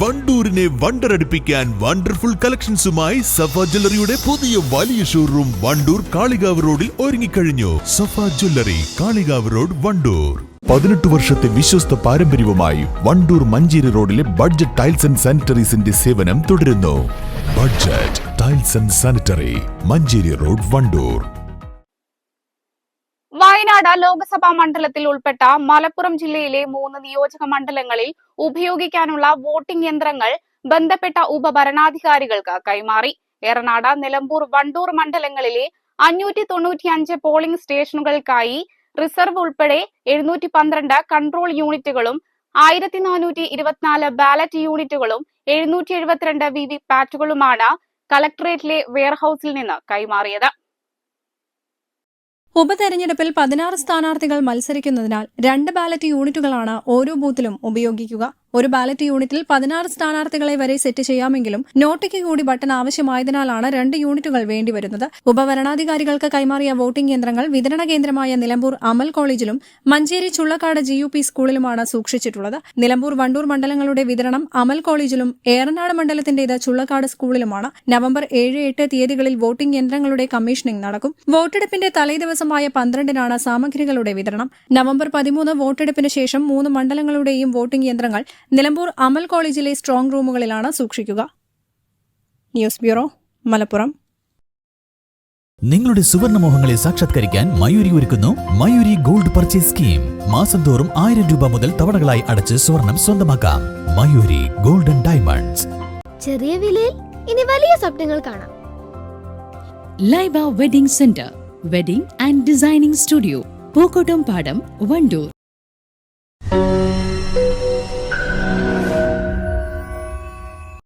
വണ്ടൂരിനെ വണ്ടറടിപ്പിക്കാൻ wonderful കളക്ഷൻസുമായി സഫ ജ്വല്ലറിയുടെ പുതിയ വലിയ showroom Wandoor Kalikavu റോഡിൽ ഒരുങ്ങിക്കഴിഞ്ഞു. Safa jewellery Kalikavu road Wandoor. പതിനെട്ട് വർഷത്തെ വിശ്വസ്ത പാരമ്പര്യവുമായി വണ്ടൂർ മഞ്ചേരി റോഡിലെ ബഡ്ജറ്റ് ടൈൽസ് ആൻഡ് സാനിറ്ററീസിന്റെ സേവനം തുടരുന്നു. Budget tiles and sanitary Manjeri road Wandoor. Wayanad Lok Sabha മണ്ഡലത്തിൽ ഉൾപ്പെട്ട മലപ്പുറം ജില്ലയിലെ മൂന്ന് നിയോജക മണ്ഡലങ്ങളിൽ ഉപയോഗിക്കാനുള്ള വോട്ടിംഗ് യന്ത്രങ്ങൾ ബന്ധപ്പെട്ട ഉപഭരണാധികാരികൾക്ക് കൈമാറി. എറനാട് നിലമ്പൂർ വണ്ടൂർ മണ്ഡലങ്ങളിലെ അഞ്ഞൂറ്റി തൊണ്ണൂറ്റിയഞ്ച് പോളിംഗ് സ്റ്റേഷനുകൾക്കായി റിസർവ് ഉൾപ്പെടെ എഴുന്നൂറ്റി പന്ത്രണ്ട് കൺട്രോൾ യൂണിറ്റുകളും ആയിരത്തി നാനൂറ്റി ഇരുപത്തിനാല് ബാലറ്റ് യൂണിറ്റുകളും എഴുന്നൂറ്റി എഴുപത്തിരണ്ട് വി വി പാറ്റുകളുമാണ് കളക്ടറേറ്റിലെ വെയർഹൌസിൽ നിന്ന് കൈമാറിയത്. ഉപതെരഞ്ഞെടുപ്പിൽ പതിനാറ് സ്ഥാനാർത്ഥികൾ മത്സരിക്കുന്നതിനാൽ രണ്ട് ബാലറ്റ് യൂണിറ്റുകളാണ് ഓരോ ബൂത്തിലും ഉപയോഗിക്കുക. ഒരു ബാലറ്റ് യൂണിറ്റിൽ പതിനാറ് സ്ഥാനാർത്ഥികളെ വരെ സെറ്റ് ചെയ്യാമെങ്കിലും നോട്ടയ്ക്ക് കൂടി ബട്ടൺ ആവശ്യമായതിനാലാണ് രണ്ട് യൂണിറ്റുകൾ വേണ്ടിവരുന്നത്. ഉപഭരണാധികാരികൾക്ക് കൈമാറിയ വോട്ടിംഗ് യന്ത്രങ്ങൾ വിതരണ കേന്ദ്രമായ നിലമ്പൂർ അമൽ കോളേജിലും മഞ്ചേരി ചുള്ളക്കാട് ജി സ്കൂളിലുമാണ് സൂക്ഷിച്ചിട്ടുള്ളത്. നിലമ്പൂർ വണ്ടൂർ മണ്ഡലങ്ങളുടെ വിതരണം അമൽ കോളേജിലും ഏറനാട് മണ്ഡലത്തിന്റേത് ചുള്ളക്കാട് സ്കൂളിലുമാണ്. നവംബർ ഏഴ് എട്ട് തീയതികളിൽ വോട്ടിംഗ് യന്ത്രങ്ങളുടെ കമ്മീഷനിംഗ് നടക്കും. വോട്ടെടുപ്പിന്റെ തലേദിവസമായ പന്ത്രണ്ടിനാണ് സാമഗ്രികളുടെ വിതരണം. നവംബർ പതിമൂന്ന് വോട്ടെടുപ്പിന് ശേഷം മൂന്ന് മണ്ഡലങ്ങളുടെയും വോട്ടിംഗ് യന്ത്രങ്ങൾ നിലമ്പൂർ അമൽ കോളേജിലെ സ്ട്രോങ് റൂമുകളിലാണ് സൂക്ഷിക്കുക. News bureau Malappuram. നിങ്ങളുടെ സുവർണമോഹങ്ങളെ സാക്ഷാത്കരിക്കാൻ മയൂരി ഒരുക്കുന്നു മയൂരി ഗോൾഡ് പർച്ചേസ് സ്കീം. മാസം തോറും ആയിരം രൂപ മുതൽ തവണകളായി അടച്ച് സ്വർണം സ്വന്തമാക്കാം. Mayuri golden diamonds. ചെറിയ വിലയിൽ ഇനി വലിയ സ്വപ്നങ്ങൾ കാണാം. Laiba wedding centre wedding and designing studio Pookkottumpadam Wandoor.